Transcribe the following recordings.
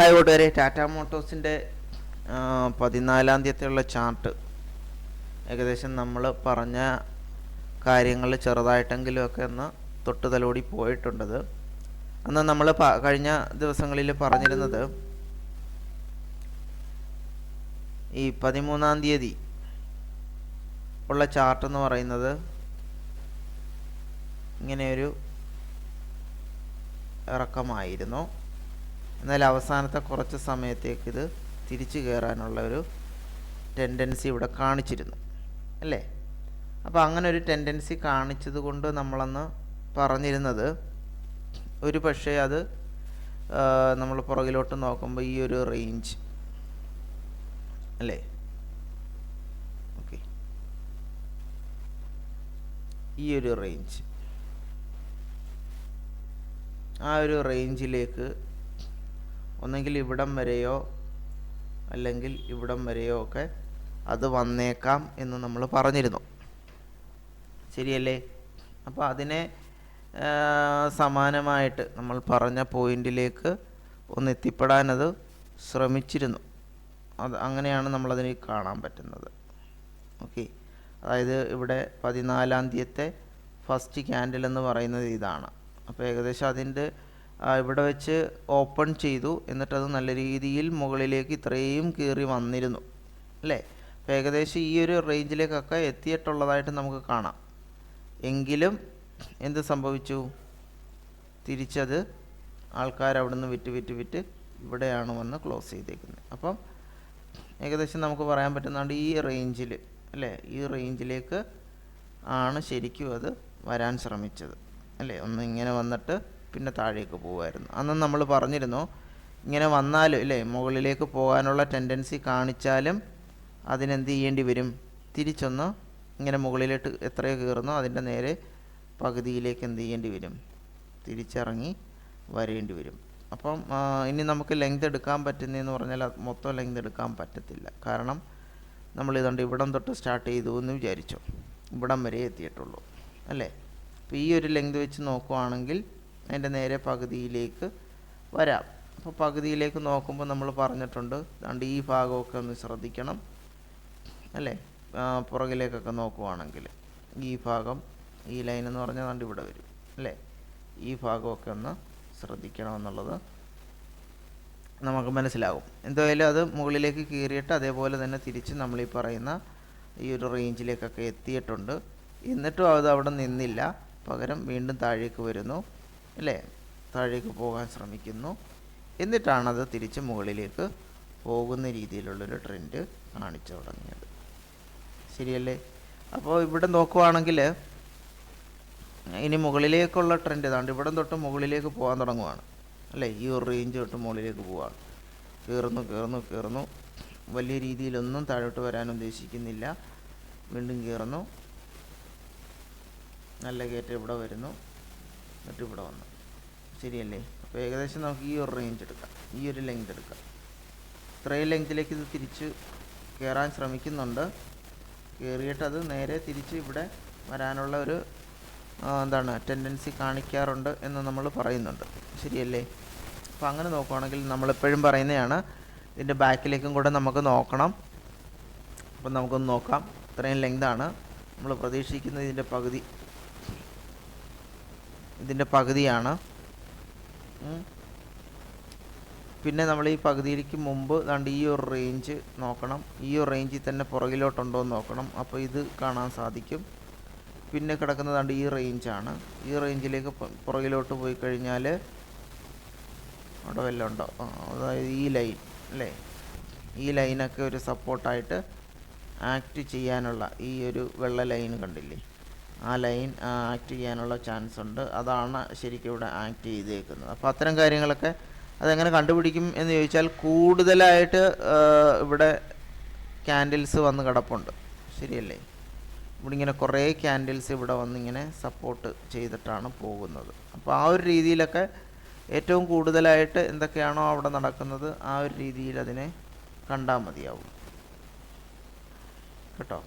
Hi കൂട്ടുകാരെ ടാറ്റ മോട്ടോഴ്സിന്റെ പതിനാലാം തീയതിയുള്ള chart. ഏകദേശം നമ്മൾ പറഞ്ഞ കാര്യങ്ങൾ ചെറുതായിട്ടെങ്കിലുമൊക്കെ ഒന്ന് തൊട്ട് തലോടി പോയിട്ടുണ്ടത് അന്ന് നമ്മൾ കഴിഞ്ഞ ദിവസങ്ങളിൽ പറഞ്ഞിരുന്നത് ഈ പതിമൂന്നാം തീയതി ഉള്ള ചാർട്ട് എന്ന് പറയുന്നത് ഇങ്ങനെയൊരു ഇറക്കമായിരുന്നു. എന്നാൽ അവസാനത്തെ കുറച്ച് സമയത്തേക്ക് ഇത് തിരിച്ചു കയറാനുള്ള ഒരു ടെൻഡൻസി ഇവിടെ കാണിച്ചിരുന്നു. അല്ലേ? അപ്പോൾ അങ്ങനെ ഒരു ടെൻഡൻസി കാണിച്ചത് കൊണ്ട് നമ്മളന്ന് പറഞ്ഞിരുന്നത് ഒരു പക്ഷേ അത് നമ്മൾ പുറകിലോട്ട് നോക്കുമ്പോൾ ഈ ഒരു റേഞ്ച് അല്ലേ? ഓക്കെ ഈ ഒരു റേഞ്ച് ആ ഒരു റേഞ്ചിലേക്ക് ഒന്നെങ്കിൽ ഇവിടം വരെയോ അല്ലെങ്കിൽ ഇവിടം വരെയോ ഒക്കെ അത് വന്നേക്കാം എന്ന് നമ്മൾ പറഞ്ഞിരുന്നു. ശരിയല്ലേ? അപ്പോൾ അതിനെ സമാനമായിട്ട് നമ്മൾ പറഞ്ഞ പോയിന്റിലേക്ക് ഒന്ന് എത്തിപ്പെടാനത് ശ്രമിച്ചിരുന്നു. അത് അങ്ങനെയാണ് നമ്മളതിന് കാണാൻ പറ്റുന്നത്. ഓക്കെ? അതായത് ഇവിടെ പതിനാലാം തീയത്തെ ഫസ്റ്റ് ക്യാൻഡിൽ എന്ന് പറയുന്നത് ഇതാണ്. അപ്പോൾ ഏകദേശം അതിന്റെ ഇവിടെ വെച്ച് ഓപ്പൺ ചെയ്തു. എന്നിട്ടത് നല്ല രീതിയിൽ മുകളിലേക്ക് ഇത്രയും കയറി വന്നിരുന്നു. അല്ലേ? അപ്പോൾ ഏകദേശം ഈ ഒരു റേഞ്ചിലേക്കൊക്കെ എത്തിയിട്ടുള്ളതായിട്ട് നമുക്ക് കാണാം. എങ്കിലും എന്ത് സംഭവിച്ചു? തിരിച്ചത് ആൾക്കാർ അവിടെ നിന്ന് വിറ്റ് വിറ്റ് വിറ്റ് ഇവിടെയാണ് വന്ന് ക്ലോസ് ചെയ്തേക്കുന്നത്. അപ്പം ഏകദേശം നമുക്ക് പറയാൻ പറ്റുന്നുണ്ട് ഈ റേഞ്ചിൽ അല്ലേ? ഈ റേഞ്ചിലേക്ക് ആണ് ശരിക്കും അത് വരാൻ ശ്രമിച്ചത്. അല്ലേ? ഒന്ന് ഇങ്ങനെ വന്നിട്ട് പിന്നെ താഴേക്ക് പോകുമായിരുന്നു അന്ന് നമ്മൾ പറഞ്ഞിരുന്നു ഇങ്ങനെ വന്നാലും ഇല്ലേ മുകളിലേക്ക് പോകാനുള്ള ടെൻഡൻസി കാണിച്ചാലും അതിനെന്ത് ചെയ്യേണ്ടി വരും? തിരിച്ചൊന്ന് ഇങ്ങനെ മുകളിലോട്ട് എത്രയോ കയറുന്നോ അതിന്റെ നേരെ പകുതിയിലേക്ക് എന്ത് ചെയ്യേണ്ടി വരും? തിരിച്ചിറങ്ങി വരേണ്ടി വരും. അപ്പം ഇനി നമുക്ക് ലെങ്ത് എടുക്കാൻ പറ്റുന്നതെന്ന് പറഞ്ഞാൽ മൊത്തം ലെങ്ത് എടുക്കാൻ പറ്റത്തില്ല. കാരണം നമ്മൾ ഇതുകൊണ്ട് ഇവിടം തൊട്ട് സ്റ്റാർട്ട് ചെയ്തു എന്ന് വിചാരിച്ചോ. ഇവിടം വരെ എത്തിയിട്ടുള്ളൂ. അല്ലേ? അപ്പോൾ ഈ ഒരു ലെങ്ത് വെച്ച് നോക്കുവാണെങ്കിൽ അതിന്റെ നേരെ പകുതിയിലേക്ക് വരാം. അപ്പോൾ പകുതിയിലേക്ക് നോക്കുമ്പോൾ നമ്മൾ പറഞ്ഞിട്ടുണ്ട് അതുകൊണ്ട് ഈ ഭാഗമൊക്കെ ഒന്ന് ശ്രദ്ധിക്കണം അല്ലേ? പുറകിലേക്കൊക്കെ നോക്കുവാണെങ്കിൽ ഈ ഭാഗം ഈ ലൈൻ എന്ന് പറഞ്ഞാൽ കണ്ട് ഇവിടെ വരും അല്ലേ? ഈ ഭാഗമൊക്കെ ഒന്ന് ശ്രദ്ധിക്കണം എന്നുള്ളത് നമുക്ക് മനസ്സിലാകും. എന്തായാലും അത് മുകളിലേക്ക് കീറിയിട്ട് അതേപോലെ തന്നെ തിരിച്ച് ഈ പറയുന്ന ഈ ഒരു റേഞ്ചിലേക്കൊക്കെ എത്തിയിട്ടുണ്ട്. എന്നിട്ടും അത് അവിടെ നിന്നില്ല. പകരം വീണ്ടും താഴേക്ക് വരുന്നു. അല്ലേ? താഴേക്ക് പോകാൻ ശ്രമിക്കുന്നു. എന്നിട്ടാണത് തിരിച്ച് മുകളിലേക്ക് പോകുന്ന രീതിയിലുള്ളൊരു ട്രെൻഡ് കാണിച്ചു തുടങ്ങിയത്. ശരിയല്ലേ? അപ്പോൾ ഇവിടെ നോക്കുവാണെങ്കിൽ ഇനി മുകളിലേക്കുള്ള ട്രെൻഡ് ഏതാണ്ട് ഇവിടെ തൊട്ട് മുകളിലേക്ക് പോകാൻ തുടങ്ങുവാണ്. അല്ലേ? ഈ ഒരു റേഞ്ച് തൊട്ട് മുകളിലേക്ക് പോവാണ്. കയറുന്നു കയറുന്നു കയറുന്നു. വലിയ രീതിയിലൊന്നും താഴോട്ട് വരാൻ ഉദ്ദേശിക്കുന്നില്ല. വീണ്ടും കയറുന്നു. നല്ല കയറ്റം ഇവിടെ വരുന്നു. എന്നിട്ട് ഇവിടെ വന്നു. ശരിയല്ലേ? അപ്പോൾ ഏകദേശം നമുക്ക് ഈ ഒരു റേഞ്ച് എടുക്കാം. ഈ ഒരു ലെങ്ത് എടുക്കാം. ഇത്രയും ലെങ്തിലേക്ക് ഇത് തിരിച്ച് കയറാൻ ശ്രമിക്കുന്നുണ്ട്. കയറിയിട്ട് അത് നേരെ തിരിച്ച് ഇവിടെ വരാനുള്ള ഒരു എന്താണ് ടെൻഡൻസി കാണിക്കാറുണ്ട് എന്ന് നമ്മൾ പറയുന്നുണ്ട്. ശരിയല്ലേ? അപ്പോൾ അങ്ങനെ നോക്കുവാണെങ്കിൽ നമ്മളെപ്പോഴും പറയുന്നതാണ് ഇതിന്റെ ബാക്കിലേക്കും കൂടെ നമുക്ക് നോക്കണം. അപ്പം നമുക്കൊന്ന് നോക്കാം. ഇത്രയും ലെങ്താണ് നമ്മൾ പ്രതീക്ഷിക്കുന്നത് ഇതിന്റെ പകുതി. ഇതിന്റെ പകുതിയാണ്. പിന്നെ നമ്മൾ ഈ പകുതിയിലേക്ക് മുമ്പ് ദാണ്ട് ഈ ഒരു റേഞ്ച് നോക്കണം. ഈ ഒരു റേഞ്ചിൽ തന്നെ പുറകിലോട്ടുണ്ടോ എന്ന് നോക്കണം. അപ്പോൾ ഇത് കാണാൻ സാധിക്കും. പിന്നെ കിടക്കുന്നതാണ്ട് ഈ റേഞ്ചാണ് ഈ റേഞ്ചിലേക്ക് പുറകിലോട്ട് പോയി കഴിഞ്ഞാൽ അവിടെ വല്ലതും ഉണ്ടോ? അതായത് ഈ ലൈൻ അല്ലേ? ഈ ലൈനൊക്കെ ഒരു സപ്പോർട്ടായിട്ട് ആക്ട് ചെയ്യാനുള്ള ഈ ഒരു വെള്ള ലൈൻ കണ്ടില്ലേ? ആ ലൈൻ ആക്ട് ചെയ്യാനുള്ള ചാൻസ് ഉണ്ട്. അതാണ് ശരിക്കും ഇവിടെ ആക്ട് ചെയ്തേക്കുന്നത്. അപ്പോൾ അത്തരം കാര്യങ്ങളൊക്കെ അതെങ്ങനെ കണ്ടുപിടിക്കും എന്ന് ചോദിച്ചാൽ കൂടുതലായിട്ട് ഇവിടെ ക്യാൻഡിൽസ് വന്ന് കിടപ്പുണ്ട്. ശരിയല്ലേ? ഇവിടെ ഇങ്ങനെ കുറേ ക്യാൻഡിൽസ് ഇവിടെ വന്നിങ്ങനെ സപ്പോർട്ട് ചെയ്തിട്ടാണ് പോകുന്നത്. അപ്പോൾ ആ ഒരു രീതിയിലൊക്കെ ഏറ്റവും കൂടുതലായിട്ട് എന്തൊക്കെയാണോ അവിടെ നടക്കുന്നത് ആ ഒരു രീതിയിൽ അതിനെ കണ്ടാൽ മതിയാവും. കേട്ടോ?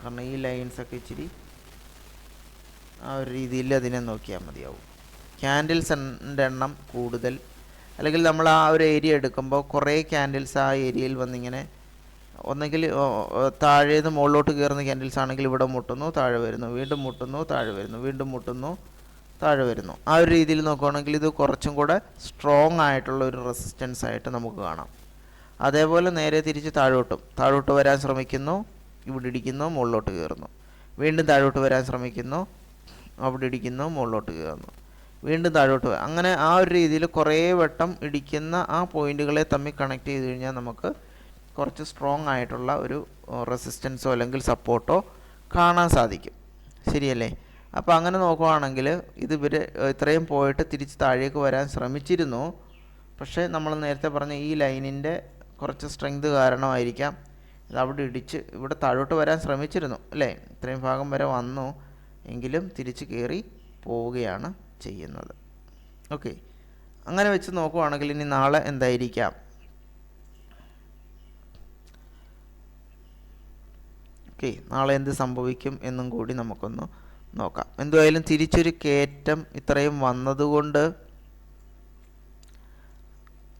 കാരണം ഈ ലൈൻസൊക്കെ ഇച്ചിരി ആ ഒരു രീതിയിൽ അതിനെ നോക്കിയാൽ മതിയാവും. ക്യാൻഡിൽസിന്റെ എണ്ണം കൂടുതൽ. അല്ലെങ്കിൽ നമ്മൾ ആ ഒരു ഏരിയ എടുക്കുമ്പോൾ കുറേ ക്യാൻഡിൽസ് ആ ഏരിയയിൽ വന്നിങ്ങനെ ഒന്നെങ്കിൽ താഴേന്ന് മുകളിലോട്ട് കയറുന്ന ക്യാൻഡിൽസ് ആണെങ്കിൽ ഇവിടെ മുട്ടുന്നു താഴെ വരുന്നു വീണ്ടും മുട്ടുന്നു താഴെ വരുന്നു വീണ്ടും മുട്ടുന്നു താഴെ വരുന്നു. ആ ഒരു രീതിയിൽ നോക്കുകയാണെങ്കിൽ ഇത് കുറച്ചും കൂടെ സ്ട്രോങ് ആയിട്ടുള്ള ഒരു റെസിസ്റ്റൻസ് ആയിട്ട് നമുക്ക് കാണാം. അതേപോലെ നേരെ തിരിച്ച് താഴോട്ടും. താഴോട്ട് വരാൻ ശ്രമിക്കുന്നു. ഇവിടെ ഇടിക്കുന്നു മുകളിലോട്ട് കയറുന്നു. വീണ്ടും താഴോട്ട് വരാൻ ശ്രമിക്കുന്നു അവിടെ ഇടിക്കുന്നു മുകളിലോട്ട് കയറുന്നു. വീണ്ടും താഴോട്ട് അങ്ങനെ ആ ഒരു രീതിയിൽ കുറേ വട്ടം ഇടിക്കുന്ന ആ പോയിന്റുകളെ തമ്മിൽ കണക്ട് ചെയ്ത് കഴിഞ്ഞാൽ നമുക്ക് കുറച്ച് സ്ട്രോങ് ആയിട്ടുള്ള ഒരു റെസിസ്റ്റൻസോ അല്ലെങ്കിൽ സപ്പോർട്ടോ കാണാൻ സാധിക്കും. ശരിയല്ലേ? അപ്പോൾ അങ്ങനെ നോക്കുവാണെങ്കിൽ ഇത് ഇവർ ഇത്രയും പോയിട്ട് തിരിച്ച് താഴേക്ക് വരാൻ ശ്രമിച്ചിരുന്നു. പക്ഷേ നമ്മൾ നേരത്തെ പറഞ്ഞ ഈ ലൈനിന്റെ കുറച്ച് സ്ട്രെങ്ത് കാരണമായിരിക്കാം ഇത് അവിടെ ഇടിച്ച് ഇവിടെ താഴോട്ട് വരാൻ ശ്രമിച്ചിരുന്നു അല്ലേ? ഇത്രയും ഭാഗം വരെ വന്നു എങ്കിലും തിരിച്ച് കയറി പോവുകയാണ് ചെയ്യുന്നത്. ഓക്കെ. അങ്ങനെ വെച്ച് നോക്കുവാണെങ്കിൽ ഇനി നാളെ എന്തായിരിക്കാം? ഓക്കെ. നാളെ എന്ത് സംഭവിക്കും എന്നും കൂടി നമുക്കൊന്ന് നോക്കാം. എന്തായാലും തിരിച്ചൊരു കയറ്റം ഇത്രയും വന്നതുകൊണ്ട്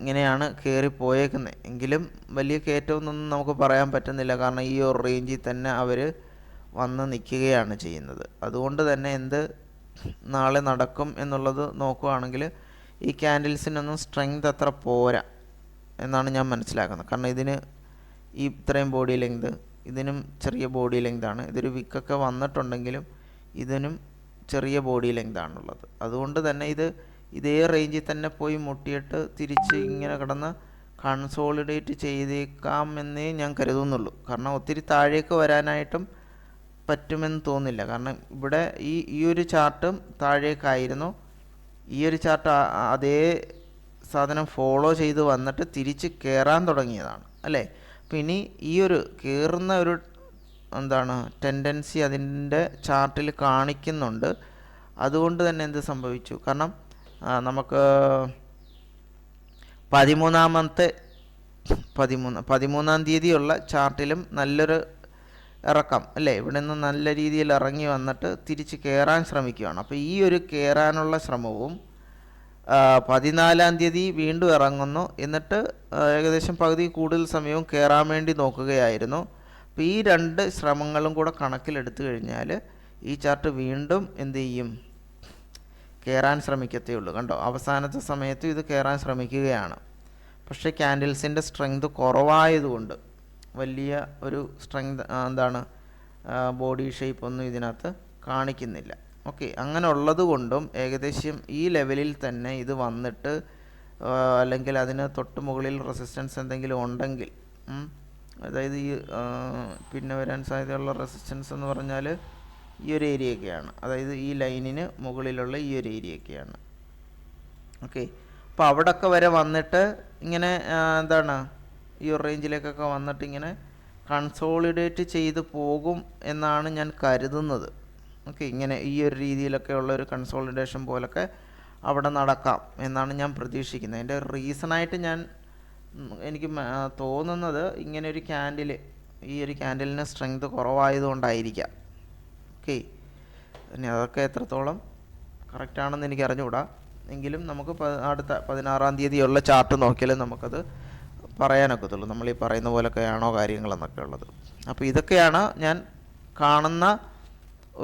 ഇങ്ങനെയാണ് കയറി പോയേക്കുന്നത് എങ്കിലും വലിയ കയറ്റമൊന്നും നമുക്ക് പറയാൻ പറ്റുന്നില്ല. കാരണം ഈ ഒരു റേഞ്ചിൽ തന്നെ അവർ വന്ന് നിൽക്കുകയാണ് ചെയ്യുന്നത്. അതുകൊണ്ട് തന്നെ എന്ത് നാളെ നടക്കും എന്നുള്ളത് നോക്കുകയാണെങ്കിൽ ഈ ക്യാൻഡിൽസിനൊന്നും സ്ട്രെങ്ത് അത്ര പോരാ എന്നാണ് ഞാൻ മനസ്സിലാക്കുന്നത്. കാരണം ഇതിന് ഈ ഇത്രയും ബോഡി ലെങ്ത് ഇതിനും ചെറിയ ബോഡി ലെങ്താണ് ഇതൊരു വിക്കൊക്കെ വന്നിട്ടുണ്ടെങ്കിലും ഇതിനും ചെറിയ ബോഡി ലെങ്താണുള്ളത് അതുകൊണ്ട് തന്നെ ഇത് ഇതേ റേഞ്ചിൽ തന്നെ പോയി മുട്ടിയിട്ട് തിരിച്ച് ഇങ്ങനെ കിടന്ന് കൺസോളിഡേറ്റ് ചെയ്തേക്കാമെന്നേ ഞാൻ കരുതുന്നുള്ളൂ. കാരണം ഒത്തിരി താഴേക്ക് വരാനായിട്ടും പറ്റുമെന്ന് തോന്നില്ല കാരണം ഇവിടെ ഈ ഈ ഒരു ചാർട്ടും താഴേക്കായിരുന്നു. ഈ ഒരു ചാർട്ട് അതേ സാധനം ഫോളോ ചെയ്ത് വന്നിട്ട് തിരിച്ച് കയറാൻ തുടങ്ങിയതാണ്. അല്ലേ? അപ്പം ഇനി ഈ ഒരു കയറുന്ന ഒരു എന്താണ് ടെൻഡൻസി അതിന്റെ ചാർട്ടിൽ കാണിക്കുന്നുണ്ട്. അതുകൊണ്ട് തന്നെ എന്ത് സംഭവിച്ചു? കാരണം നമുക്ക് പതിമൂന്നാമത്തെ പതിമൂന്ന് പതിമൂന്നാം തീയതിയുള്ള ചാർട്ടിലും നല്ലൊരു ഇറക്കം അല്ലേ? ഇവിടെ നിന്ന് നല്ല രീതിയിൽ ഇറങ്ങി വന്നിട്ട് തിരിച്ച് കയറാൻ ശ്രമിക്കുകയാണ്. അപ്പോൾ ഈ ഒരു കയറാനുള്ള ശ്രമവും പതിനാലാം തീയതി വീണ്ടും ഇറങ്ങുന്നു. എന്നിട്ട് ഏകദേശം പകുതി കൂടുതൽ സമയവും കയറാൻ വേണ്ടി നോക്കുകയായിരുന്നു. അപ്പോൾ ഈ രണ്ട് ശ്രമങ്ങളും കൂടെ കണക്കിലെടുത്തു കഴിഞ്ഞാൽ ഈ ചാർട്ട് വീണ്ടും എന്ത് ചെയ്യും? കയറാൻ ശ്രമിക്കത്തേ ഉള്ളൂ കണ്ടോ? അവസാനത്തെ സമയത്ത് ഇത് കയറാൻ ശ്രമിക്കുകയാണ്. പക്ഷേ ക്യാൻഡിൽസിന്റെ സ്ട്രെങ്ത് കുറവായതുകൊണ്ട് വലിയ ഒരു സ്ട്രെങ്ത് എന്താണ് ബോഡി ഷേപ്പ് ഒന്നും ഇതിനകത്ത് കാണിക്കുന്നില്ല. ഓക്കെ അങ്ങനെ ഉള്ളത് കൊണ്ടും ഏകദേശം ഈ ലെവലിൽ തന്നെ ഇത് വന്നിട്ട് അല്ലെങ്കിൽ അതിന് തൊട്ട് മുകളിൽ റെസിസ്റ്റൻസ് എന്തെങ്കിലും ഉണ്ടെങ്കിൽ അതായത് ഈ പിന്നെ വരാൻ സാധ്യതയുള്ള റെസിസ്റ്റൻസ് എന്ന് പറഞ്ഞാൽ ഈ ഒരു ഏരിയയൊക്കെയാണ്. അതായത് ഈ ലൈനിന് മുകളിലുള്ള ഈ ഒരു ഏരിയയൊക്കെയാണ്. ഓക്കെ. അപ്പോൾ അവിടൊക്കെ വരെ വന്നിട്ട് ഇങ്ങനെ എന്താണ്? ഈ ഒരു റേഞ്ചിലേക്കൊക്കെ വന്നിട്ട് ഇങ്ങനെ കൺസോളിഡേറ്റ് ചെയ്ത് പോകും എന്നാണ് ഞാൻ കരുതുന്നത്. ഓക്കെ. ഇങ്ങനെ ഈ ഒരു രീതിയിലൊക്കെ ഉള്ള ഒരു കൺസോളിഡേഷൻ പോലൊക്കെ അവിടെ നടക്കാം എന്നാണ് ഞാൻ പ്രതീക്ഷിക്കുന്നത്. അതിന്റെ റീസണായിട്ട് ഞാൻ എനിക്ക് തോന്നുന്നത് ഇങ്ങനെ ഒരു ക്യാൻഡിൽ ഈ ഒരു ക്യാൻഡിലിന് സ്ട്രെങ്ത് കുറവായതുകൊണ്ടായിരിക്കാം. ഓക്കെ. ഇനി അതൊക്കെ എത്രത്തോളം കറക്റ്റാണെന്ന് എനിക്ക് അറിഞ്ഞുകൂടാ. എങ്കിലും നമുക്ക് അടുത്ത പതിനാറാം തീയതിയുള്ള ചാർട്ട് നോക്കിയാലേ നമുക്കത് പറയാനൊക്കത്തുള്ളൂ. നമ്മൾ ഈ പറയുന്ന പോലൊക്കെയാണോ കാര്യങ്ങളെന്നൊക്കെ ഉള്ളത്. അപ്പോൾ ഇതൊക്കെയാണ് ഞാൻ കാണുന്ന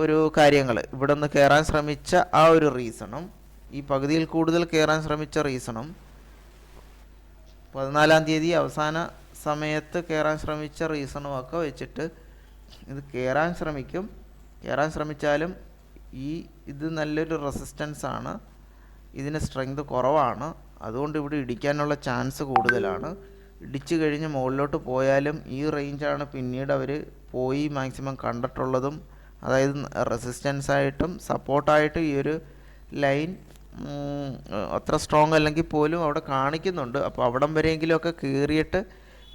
ഒരു കാര്യങ്ങൾ ഇവിടെ നിന്ന് കയറാൻ ശ്രമിച്ച ആ ഒരു റീസണും ഈ പകുതിയിൽ കൂടുതൽ കയറാൻ ശ്രമിച്ച റീസണും പതിനാലാം തീയതി അവസാന സമയത്ത് കയറാൻ ശ്രമിച്ച റീസണും ഒക്കെ വെച്ചിട്ട് ഇത് കയറാൻ ശ്രമിക്കും. കയറാൻ ശ്രമിച്ചാലും ഈ ഇത് നല്ലൊരു റെസിസ്റ്റൻസ് ആണ്. ഇതിന് സ്ട്രെങ്ത് കുറവാണ്. അതുകൊണ്ട് ഇവിടെ ഇടിക്കാനുള്ള ചാൻസ് കൂടുതലാണ്. ഇടിച്ചു കഴിഞ്ഞ് മുകളിലോട്ട് പോയാലും ഈ റേഞ്ചാണ് പിന്നീട് അവർ പോയി മാക്സിമം കണ്ടിട്ടുള്ളതും അതായത് റെസിസ്റ്റൻസ് ആയിട്ടും സപ്പോർട്ടായിട്ട് ഈ ഒരു ലൈൻ അത്ര സ്ട്രോങ് അല്ലെങ്കിൽ പോലും അവിടെ കാണിക്കുന്നുണ്ട്. അപ്പോൾ അവിടം വരെയെങ്കിലുമൊക്കെ കയറിയിട്ട്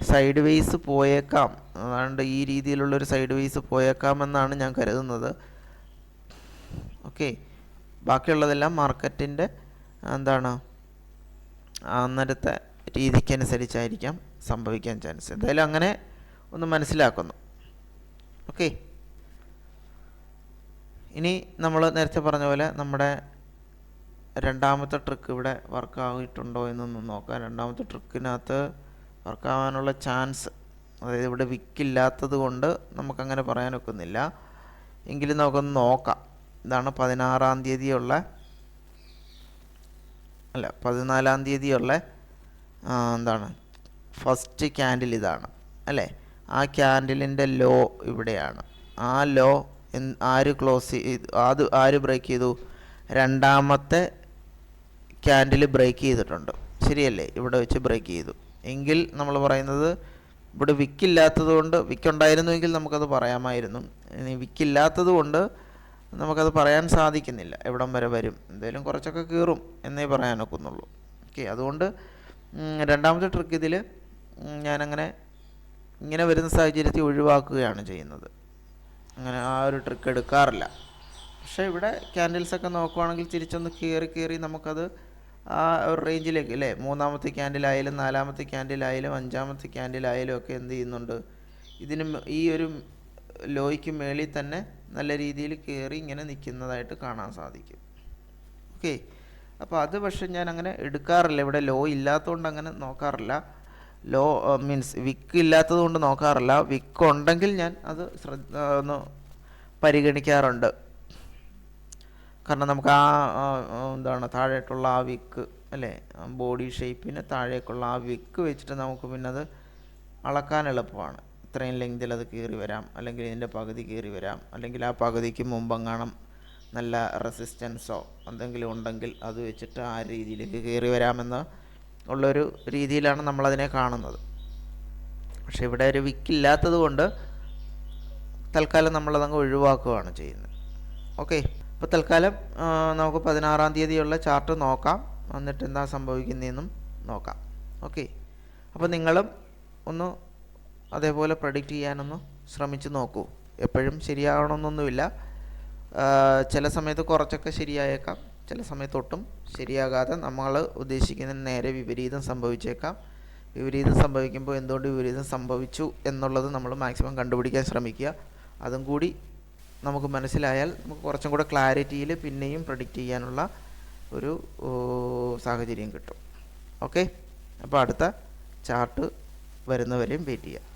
സൈഡ് വേസ് പോയേക്കാം. അതാണ്ട് ഈ രീതിയിലുള്ളൊരു സൈഡ് വേസ് പോയേക്കാമെന്നാണ് ഞാൻ കരുതുന്നത്. ഓക്കെ ബാക്കിയുള്ളതെല്ലാം മാർക്കറ്റിന്റെ എന്താണ് അന്നേരത്തെ രീതിക്കനുസരിച്ചായിരിക്കാം സംഭവിക്കാൻ ചാൻസ് എന്തായാലും അങ്ങനെ ഒന്ന് മനസ്സിലാക്കുന്നു. ഓക്കെ ഇനി നമ്മൾ നേരത്തെ പറഞ്ഞ പോലെ നമ്മുടെ രണ്ടാമത്തെ ട്രിക്ക് ഇവിടെ വർക്ക് ആയിട്ടുണ്ടോ എന്നൊന്ന് നോക്കാം. രണ്ടാമത്തെ ട്രിക്കിനകത്ത് വർക്കാവാനുള്ള ചാൻസ് അതായത് ഇവിടെ വിക്കില്ലാത്തത് കൊണ്ട് നമുക്കങ്ങനെ പറയാൻ ഒക്കുന്നില്ല. എങ്കിലും നമുക്കൊന്ന് നോക്കാം. ഇതാണ് പതിനാറാം തീയതിയുള്ള അല്ല പതിനാലാം തീയതിയുള്ള എന്താണ് ഫസ്റ്റ് ക്യാൻഡിൽ ഇതാണ് അല്ലേ? ആ ക്യാൻഡിലിന്റെ ലോ ഇവിടെയാണ്. ആ ലോ ആര് ക്ലോസ് ചെയ്തു അത് ആര് ബ്രേക്ക് ചെയ്തു? രണ്ടാമത്തെ ക്യാൻഡിൽ ബ്രേക്ക് ചെയ്തിട്ടുണ്ട്. ശരിയല്ലേ? ഇവിടെ വെച്ച് ബ്രേക്ക് ചെയ്തു. എങ്കിൽ നമ്മൾ പറയുന്നത് ഇവിടെ വിക്കില്ലാത്തത് കൊണ്ട് വിക്കുണ്ടായിരുന്നുവെങ്കിൽ നമുക്കത് പറയാമായിരുന്നു. ഇനി വിക്കില്ലാത്തത് കൊണ്ട് നമുക്കത് പറയാൻ സാധിക്കുന്നില്ല. എവിടം വരെ വരും? എന്തേലും കുറച്ചൊക്കെ കീറും എന്നേ പറയാനൊക്കുന്നുള്ളൂ. ഓക്കെ അതുകൊണ്ട് രണ്ടാമത്തെ ട്രിക്ക് ഇതിൽ ഞാനങ്ങനെ ഇങ്ങനെ വരുന്ന സാഹചര്യത്തിൽ ഒഴിവാക്കുകയാണ് ചെയ്യുന്നത്. അങ്ങനെ ആ ഒരു ട്രിക്ക് എടുക്കാറില്ല. പക്ഷേ ഇവിടെ ക്യാൻഡിൽസൊക്കെ നോക്കുവാണെങ്കിൽ തിരിച്ചൊന്ന് കയറി കയറി നമുക്കത് ആ ഒരു റേഞ്ചിലേക്ക് അല്ലേ? മൂന്നാമത്തെ ക്യാൻഡിലായാലും നാലാമത്തെ ക്യാൻഡിലായാലും അഞ്ചാമത്തെ ക്യാൻഡിലായാലും ഒക്കെ എന്ത് ചെയ്യുന്നുണ്ട്? ഇതിന് ഈ ഒരു ലോയ്ക്ക് മേളിൽ തന്നെ നല്ല രീതിയിൽ കയറി ഇങ്ങനെ നിൽക്കുന്നതായിട്ട് കാണാൻ സാധിക്കും. ഓക്കെ അപ്പോൾ അത് പക്ഷെ ഞാൻ അങ്ങനെ എടുക്കാറില്ല. ഇവിടെ ലോ ഇല്ലാത്തതുകൊണ്ട് അങ്ങനെ നോക്കാറില്ല. ലോ മീൻസ് വിക്ക് ഇല്ലാത്തതുകൊണ്ട് നോക്കാറില്ല. വിക്ക് ഉണ്ടെങ്കിൽ ഞാൻ അത് ശ്രദ്ധ ഒന്ന് പരിഗണിക്കാറുണ്ട്. കാരണം നമുക്ക് ആ എന്താണ് താഴേക്കുള്ള ആ വിക്ക് അല്ലേ? ബോഡി ഷേപ്പിന് താഴേക്കുള്ള ആ വിക്ക് വെച്ചിട്ട് നമുക്ക് പിന്നെ അത് അളക്കാൻ എളുപ്പമാണ്. ഇത്രയും ലെങ്തിൽ അത് കീറി വരാം. അല്ലെങ്കിൽ ഇതിന്റെ പകുതി കീറി വരാം. അല്ലെങ്കിൽ ആ പകുതിക്ക് മുമ്പെങ്ങാണം നല്ല റെസിസ്റ്റൻസോ എന്തെങ്കിലും ഉണ്ടെങ്കിൽ അത് വെച്ചിട്ട് ആ രീതിയിലേക്ക് കയറി വരാമെന്ന് ഉള്ളൊരു രീതിയിലാണ് നമ്മളതിനെ കാണുന്നത്. പക്ഷേ ഇവിടെ ഒരു വിക്കില്ലാത്തത് കൊണ്ട് തൽക്കാലം നമ്മളതങ്ങ് ഒഴിവാക്കുകയാണ് ചെയ്യുന്നത്. ഓക്കെ? അപ്പോൾ തൽക്കാലം നമുക്ക് പതിനാറാം തീയതിയുള്ള ചാർട്ട് നോക്കാം. എന്നിട്ട് എന്താ സംഭവിക്കുന്നതെന്നും നോക്കാം. ഓക്കെ? അപ്പോൾ നിങ്ങളും ഒന്ന് അതേപോലെ പ്രഡിക്റ്റ് ചെയ്യാനൊന്ന് ശ്രമിച്ച് നോക്കൂ. എപ്പോഴും ശരിയാകണമെന്നൊന്നുമില്ല ചില സമയത്ത് കുറച്ചൊക്കെ ശരിയായേക്കാം. ചില സമയത്തൊട്ടും ശരിയാകാതെ നമ്മൾ ഉദ്ദേശിക്കുന്നതിന് നേരെ വിപരീതം സംഭവിച്ചേക്കാം. വിപരീതം സംഭവിക്കുമ്പോൾ എന്തുകൊണ്ട് വിപരീതം സംഭവിച്ചു എന്നുള്ളത് നമ്മൾ മാക്സിമം കണ്ടുപിടിക്കാൻ ശ്രമിക്കുക. അതും കൂടി നമുക്ക് മനസ്സിലായാൽ നമുക്ക് കുറച്ചും കൂടെ ക്ലാരിറ്റിയിൽ പിന്നെയും പ്രഡിക്റ്റ് ചെയ്യാനുള്ള ഒരു സാഹചര്യം കിട്ടും. ഓക്കെ അപ്പോൾ അടുത്ത ചാർട്ട് വരുന്നവരെയും വെയിറ്റ് ചെയ്യാം.